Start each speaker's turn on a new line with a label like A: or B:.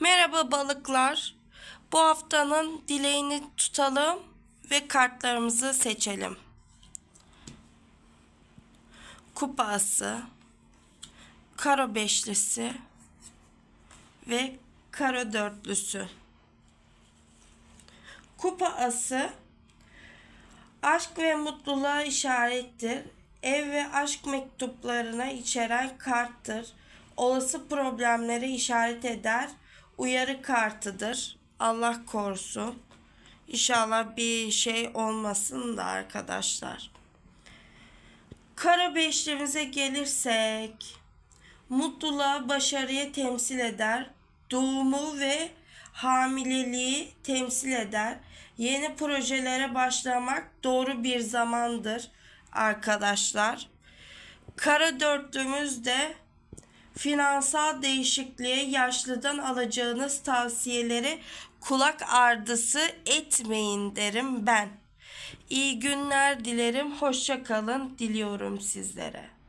A: Merhaba balıklar. Bu haftanın dileğini tutalım ve kartlarımızı seçelim. Kupası, karo beşlisi ve karo dörtlüsü. Kupa ası aşk ve mutluluğa işarettir. Ev ve aşk mektuplarına içeren karttır. Olası problemlere işaret eder. Uyarı kartıdır. Allah korusun. İnşallah bir şey olmasın da arkadaşlar. Kara beşlimize gelirsek mutluluğa, başarıya temsil eder. Doğumu ve hamileliği temsil eder. Yeni projelere başlamak doğru bir zamandır arkadaşlar. Kara dörtlümüz de finansal değişikliğe yaşlıdan alacağınız tavsiyeleri kulak ardısı etmeyin derim ben. İyi günler dilerim. Hoşça kalın diliyorum sizlere.